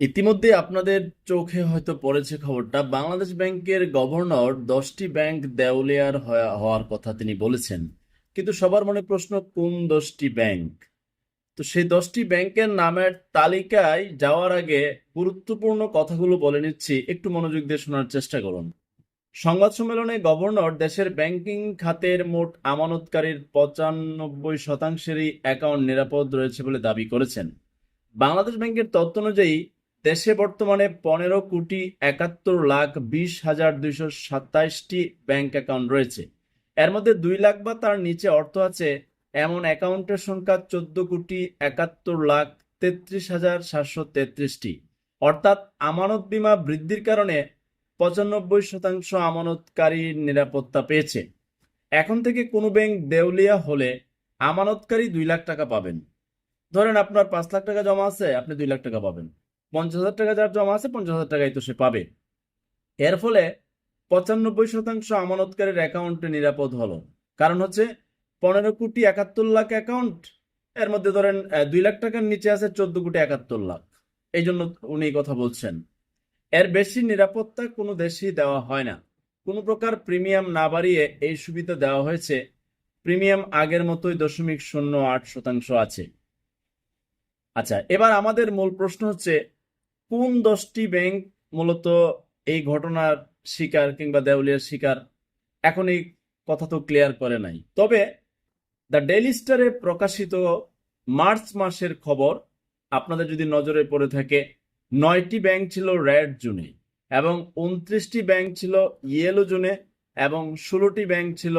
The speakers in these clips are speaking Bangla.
ইতিমধ্যে আপনাদের চোখে হয়তো পড়েছে খবরটা, বাংলাদেশ ব্যাংকের গভর্নর দশটি ব্যাংক দেউলিয়ার হওয়ার কথা তিনি বলেছেন। কিন্তু সবার মনে প্রশ্ন, কোন দশটি ব্যাংক? তো সেই দশটি ব্যাংকের নামের তালিকায় যাওয়ার আগে গুরুত্বপূর্ণ কথাগুলো বলে নিচ্ছি, একটু মনোযোগ দিয়ে শোনার চেষ্টা করুন। সংবাদ সম্মেলনে গভর্নর দেশের ব্যাংকিং খাতের মোট আমানতকারীর পঁচানব্বই শতাংশেরই অ্যাকাউন্ট নিরাপদ রয়েছে বলে দাবি করেছেন। বাংলাদেশ ব্যাংকের তথ্য অনুযায়ী দেশে বর্তমানে পনেরো কোটি একাত্তর লাখ বিশ হাজার দুইশো সাতাইশটি ব্যাংক অ্যাকাউন্ট রয়েছে। এর মধ্যে দুই লাখ বা তার নিচে অর্থ আছে, এমন অ্যাকাউন্টের সংখ্যা চোদ্দ কোটি একাত্তর লাখ তেত্রিশ হাজার সাতশো তেত্রিশটি। অর্থাৎ আমানত বিমা বৃদ্ধির কারণে পঁচানব্বই শতাংশ আমানতকারীর নিরাপত্তা পেয়েছে। এখন থেকে কোনো ব্যাংক দেউলিয়া হলে আমানতকারী দুই লাখ টাকা পাবেন। ধরেন আপনার পাঁচ লাখ টাকা জমা আছে, আপনি দুই লাখ টাকা পাবেন। পঞ্চাশ হাজার টাকা যার জমা আছে, পঞ্চাশ হাজার টাকাই তো সে পাবে। এর ফলে পঁচানব্বই শতাংশ আমানতকারীর অ্যাকাউন্টে নিরাপদ হলো। কারণ হচ্ছে, পনেরো কোটি একাত্তর লাখ অ্যাকাউন্ট, এর মধ্যে ধরেন দুই লাখ টাকার নিচে আছে চোদ্দ কোটি একাত্তর লাখ। এই জন্য উনি কথা বলছেন। এর বেশি নিরাপত্তা কোনো দেশেই দেওয়া হয় না। কোনো প্রকার প্রিমিয়াম না বাড়িয়ে এই সুবিধা দেওয়া হয়েছে। প্রিমিয়াম আগের মতোই দশমিক শূন্য আট শতাংশ আছে। আচ্ছা এবার আমাদের মূল প্রশ্ন হচ্ছে কোন দশটি ব্যাংক মূলত এই ঘটনার শিকার কিংবা দেউলিয়ার শিকার? এখন এই কথা তো ক্লিয়ার করে নাই। তবে দ্য ডেইলি স্টারে প্রকাশিত মার্চ মাসের খবর আপনাদের যদি নজরে পড়ে থাকে, নয়টি ব্যাংক ছিল রেড জোনে এবং উনত্রিশটি ব্যাংক ছিল ইয়েলো জোনে এবং ষোলোটি ব্যাংক ছিল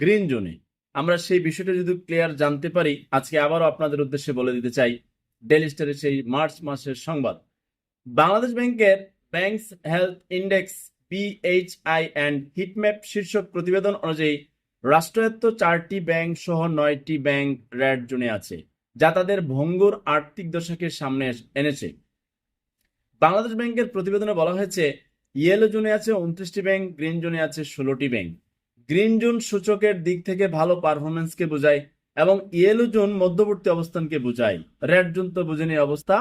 গ্রিন জোনে। আমরা সেই বিষয়টা যদি ক্লিয়ার জানতে পারি, আজকে আবারও আপনাদের উদ্দেশ্যে বলে দিতে চাই, ডেইলি স্টারের সেই মার্চ মাসের সংবাদ। বাংলাদেশ ব্যাংকের banks health index, BHI and heatmap শীর্ষক প্রতিবেদন অনুযায়ী রাষ্ট্রায়ত্ত চারটি ব্যাংক সহ নয়টি ব্যাংক রেড জোনে আছে, যা তাদের ভঙ্গুর আর্থিক দশাকে সামনে এনেছে। বাংলাদেশ ব্যাংকের প্রতিবেদনে বলা হয়েছে, ইয়েলো জোনে আছে উনত্রিশটি ব্যাংক, গ্রিন জোনে আছে ষোলোটি ব্যাংক। গ্রিন জোন সূচকের দিক থেকে ভালো পারফরমেন্সকে বোঝায় এবং ইয়েলো জোন মধ্যবর্তী অবস্থানকে বোঝায়। রেড জোন তো বুঝেনি অবস্থা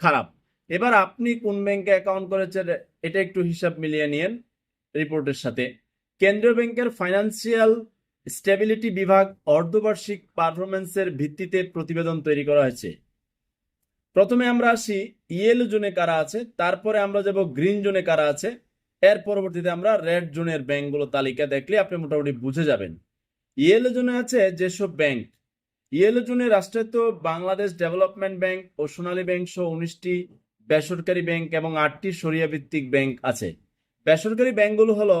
খারাপ। এবার আপনি কোন ব্যাংকে অ্যাকাউন্ট করেছেন, এটা একটু হিসাব মিলিয়ে নিন রিপোর্টের সাথে। কেন্দ্রীয় ব্যাংকের ফাইন্যান্সিয়াল স্টেবিলিটি বিভাগ অর্ধবার্ষিক পারফরমেন্সের ভিত্তিতে প্রতিবেদন তৈরি করা হয়েছে। প্রথমে আমরা আসি ইয়েলো জোনে কারা আছে, তারপরে আমরা যাব গ্রিন জোনে কারা আছে, এর পরবর্তীতে আমরা রেড জোনের ব্যাংকগুলো তালিকা দেখলে আপনি মোটামুটি বুঝে যাবেন। ইয়েলো জোনে আছে যেসব ব্যাংক ইয়েলো জোনে রাষ্ট্রায়ত্ত বাংলাদেশ ডেভেলপমেন্ট ব্যাংক ও সোনালী ব্যাংক সহ উনিশটি বেসরকারি ব্যাংক এবং আটটি সরিয়া ভিত্তিক ব্যাংক আছে। বেসরকারি ব্যাংকগুলো হলো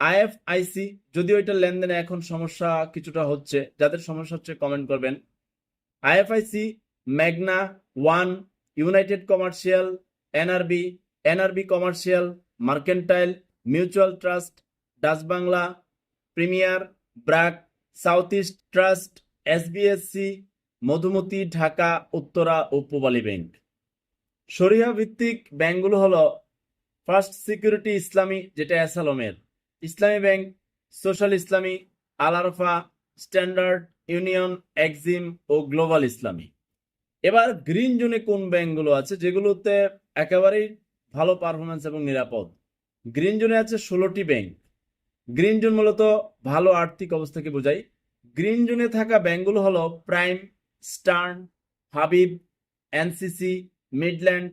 আইএফআইসি, যদিও এটা লেনদেনে এখন সমস্যা কিছুটা হচ্ছে। যাদের সমস্যা হচ্ছে কমেন্ট করবেন। IFIC, Magna, One, United Commercial, NRB NRB Commercial, Mercantile, Mutual Trust, Dutch Bangla, Premier BRAC South East Trust, SBSC, Madhumati, Dhaka, Uttara ও পূবালী ব্যাংক। সরিয়া ভিত্তিক ব্যাংকগুলো হলো ফার্স্ট সিকিউরিটি ইসলামী, যেটা অ্যাসালমের। Islami bank, Social Islami Al Arafah Standard, Union, Exim ও গ্লোবাল ইসলামী। এবার গ্রিন জোনে কোন ব্যাংকগুলো আছে, যেগুলোতে একেবারেই ভালো পারফরমেন্স এবং নিরাপদ? গ্রিন জোনে আছে ষোলোটি ব্যাংক। গ্রিন জোন মূলত ভালো আর্থিক অবস্থাকে বোঝায়। গ্রিন জোনে থাকা ব্যাংকগুলো হলো Prime, Eastern, Habib, NCC Midland,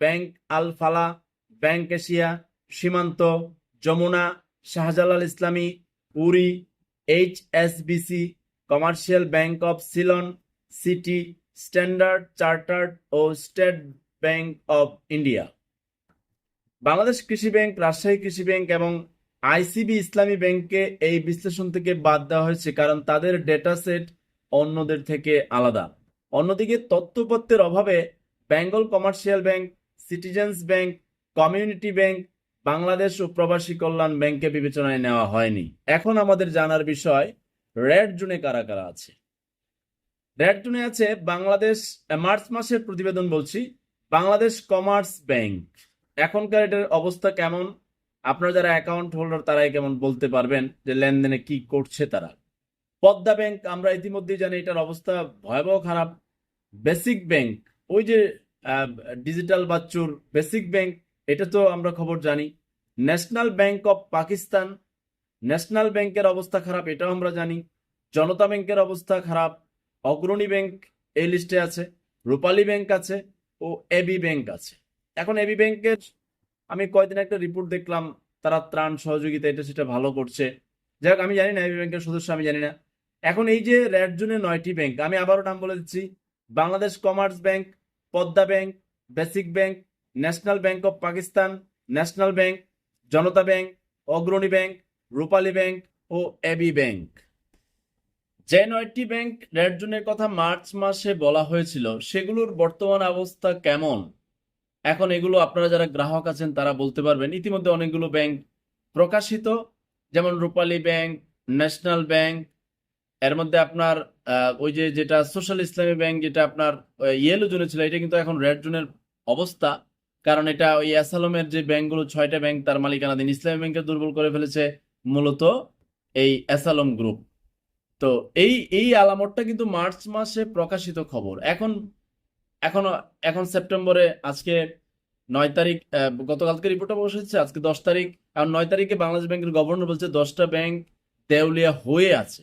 bank Al Falah bank Asia, Simanto, Jamuna, Shahjalal Islami Uri HSBC Commercial Bank of Ceylon, City, Standard Chartered O State Bank of India. Bangladesh Krishi bank, Rajshahi কৃষি ব্যাংক এবং আইসিবি ইসলামী ব্যাংককে এই বিশ্লেষণ থেকে বাদ দেওয়া হয়েছে কারণ তাদের ডেটা সেট অন্যদের থেকে আলাদা। অন্যদিকে তথ্যপত্রের অভাবে Bengal Commercial Bank, Citizens Bank, Community Bank, Bangladesh ও প্রবাসী কল্যাণ ব্যাংকে বিবেচনায় নেওয়া হয়নি। এখন আমাদের জানার বিষয়, রেড জোনে কারা কারা আছে? রেড জোনে আছে বাংলাদেশ মার্চ মাসের প্রতিবেদন বলছি, বাংলাদেশ কমার্স ব্যাংক। এখনকার এটার অবস্থা কেমন? আপনারা যারা অ্যাকাউন্ট হোল্ডার, তারাই কেমন বলতে পারবেন যে লেনদেনে কি করছে তারা। পদ্মা ব্যাংক, আমরা ইতিমধ্যেই জানি এটার অবস্থা ভয়াবহ খারাপ। বেসিক ব্যাংক ওই যে ডিজিটাল বাচ্চুর বেসিক ব্যাংক এটা তো আমরা খবর জানি। National Bank of Pakistan National ব্যাংকের অবস্থা খারাপ, এটাও আমরা জানি। জনতা ব্যাংকের অবস্থা খারাপ, অগ্রণী ব্যাংক এই লিস্টে আছে, রূপালী ব্যাংক আছে, ও এবি ব্যাংক আছে। এখন এবি ব্যাংকের আমি কয়দিন একটা রিপোর্ট দেখলাম, তারা ত্রাণ সহযোগিতা, এটা সেটা ভালো করছে। যাই হোক আমি জানি না এবি ব্যাংকের সদস্য, আমি জানি না। এখন এই যে রেড জোনে নয়টি ব্যাংক আমি আবারও নাম বলে দিচ্ছি Bangladesh Commerce Bank, Padma Bank, Basic Bank, National Bank of Pakistan, National Bank, Janata Bank, Agrani Bank, Rupali Bank O AB bank. যে নয়টি ব্যাংক রেড জোনের কথা মার্চ মাসে বলা হয়েছিল, সেগুলোর বর্তমান অবস্থা কেমন? এখন এগুলো আপনারা যারা গ্রাহক আছেন, তারা বলতে পারবেন। ইতিমধ্যে অনেকগুলো ব্যাংক প্রকাশিত, যেমন রূপালী ব্যাংক, ন্যাশনাল ব্যাংক এর মধ্যে আপনার ওই যে যেটা সোশ্যাল ইসলামী ব্যাংক যেটা আপনার ইয়েলো জোনে ছিল, এটা কিন্তু এখন রেড জোনের অবস্থা। কারণ এটা ওই অ্যাসালমের যে ব্যাংকগুলো ছয়টা ব্যাংক তার মালিকানাধীন। ইসলামী ব্যাংকে দুর্বল করে ফেলেছে মূলত এই অ্যাসালম গ্রুপ তো এই এই আলামতটা কিন্তু মার্চ মাসে প্রকাশিত খবর। এখন এখন এখন সেপ্টেম্বরে, আজকে নয় তারিখ গতকালকে রিপোর্টটা প্রকাশ হচ্ছে আজকে দশ তারিখ। আর নয় তারিখে বাংলাদেশ ব্যাংকের গভর্নর বলছে দশটা ব্যাংক দেউলিয়া হয়ে আছে।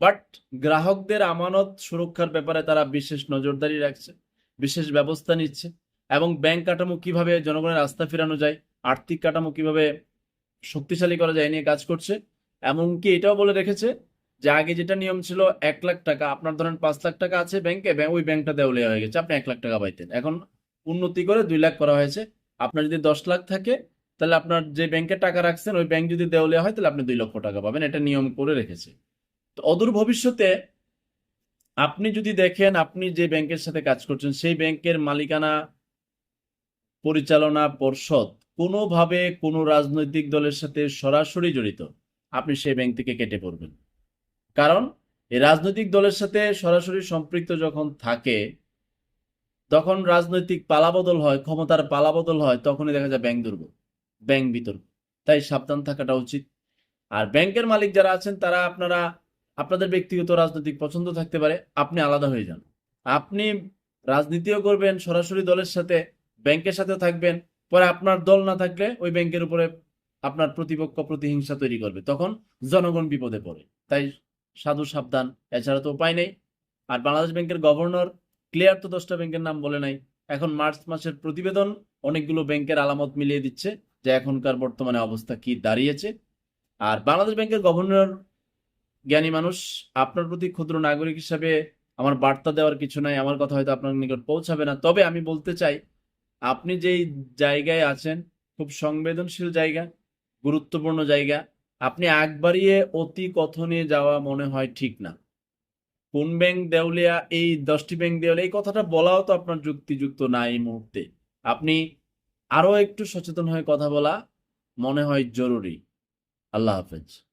বাট গ্রাহকদের আমানত সুরক্ষার ব্যাপারে তারা বিশেষ নজরদারি রাখছে, বিশেষ ব্যবস্থা নিচ্ছে এবং ব্যাংক কাঠামো কীভাবে জনগণের আস্থা ফেরানো যায়, আর্থিক কাঠামো কীভাবে শক্তিশালী করা যায় নিয়ে কাজ করছে। এমনকি এটাও বলে রেখেছে যে আগে যেটা নিয়ম ছিল এক লাখ টাকা, আপনার ধরেন পাঁচ লাখ টাকা আছে ব্যাংকে ওই ব্যাংকটা দেউলিয়া হয়ে গেছে, আপনি এক লাখ টাকা পাইতেন। এখন উন্নতি করে দুই লাখ করা হয়েছে, আপনার যদি দশ লাখ থাকে, তাহলে আপনার যে ব্যাংকে টাকা রাখছেন, ওই ব্যাংক যদি দেউলিয়া হয়, তাহলে আপনি দুই লক্ষ টাকা পাবেন, এটা নিয়ম করে রেখেছে। অদূর ভবিষ্যতে আপনি যদি দেখেন আপনি যে ব্যাংকের সাথে কাজ করছেন, সেই ব্যাংকের মালিকানা পরিচালনা পর্ষদ কোনোভাবে কোনো রাজনৈতিক দলের সাথে সরাসরি জড়িত, আপনি সেই ব্যাংক থেকে কেটে পড়বেন। কারণ এই রাজনৈতিক দলের সাথে সরাসরি সম্পৃক্ত যখন থাকে, তখন রাজনৈতিক পালাবদল হয়, ক্ষমতার পালাবদল হয়, তখনই দেখা যায় ব্যাংক দুর্বল, ব্যাংক বিতর্ক। তাই সাবধান থাকাটা উচিত। আর ব্যাংকের মালিক যারা আছেন, তারা আপনারা আপনাদের ব্যক্তিগত রাজনৈতিক পছন্দ থাকতে পারে, আপনি আলাদা হয়ে যান। আপনি রাজনীতিও করবেন, সরাসরি দলের সাথে, ব্যাংকের সাথে থাকবেন, পরে আপনার দল না থাকলে ওই ব্যাংকের উপরে আপনার প্রতিপক্ষ প্রতিহিংসা তৈরি করবে, তখন জনগণ বিপদে পড়ে। তাই সাধু সাবধান, এছাড়া তো উপায় নেই। আর বাংলাদেশ ব্যাংকের গভর্নর, ক্লিয়ার তো দশটা ব্যাংকের নাম বলে নাই। এখন মার্চ মাসের প্রতিবেদন, অনেকগুলো ব্যাংকের আলামত মিলিয়ে দিচ্ছে যে এখনকার বর্তমানে অবস্থা কি দাঁড়িয়েছে। আর বাংলাদেশ ব্যাংকের গভর্নর জ্ঞানী মানুষ, আপনার প্রতি ক্ষুদ্র নাগরিক হিসাবে আমার বার্তা দেওয়ার কিছু নাই, আমার কথা হয়তো আপনার নিকট পৌঁছাবে না। তবে আমি বলতে চাই, আপনি যেই জায়গায় আছেন, খুব সংবেদনশীল জায়গা, গুরুত্বপূর্ণ জায়গা, আপনি আগ বাড়িয়ে অতি কথনে যাওয়া মনে হয় ঠিক না। কোন ব্যাংক দেউলিয়া, এই দশটি ব্যাংক দেউলিয়া, এই কথাটা বলাও তো আপনার যুক্তিযুক্ত না এই মুহূর্তে। আপনি আরও একটু সচেতন হয়ে কথা বলা মনে হয় জরুরি। আল্লাহ হাফেজ।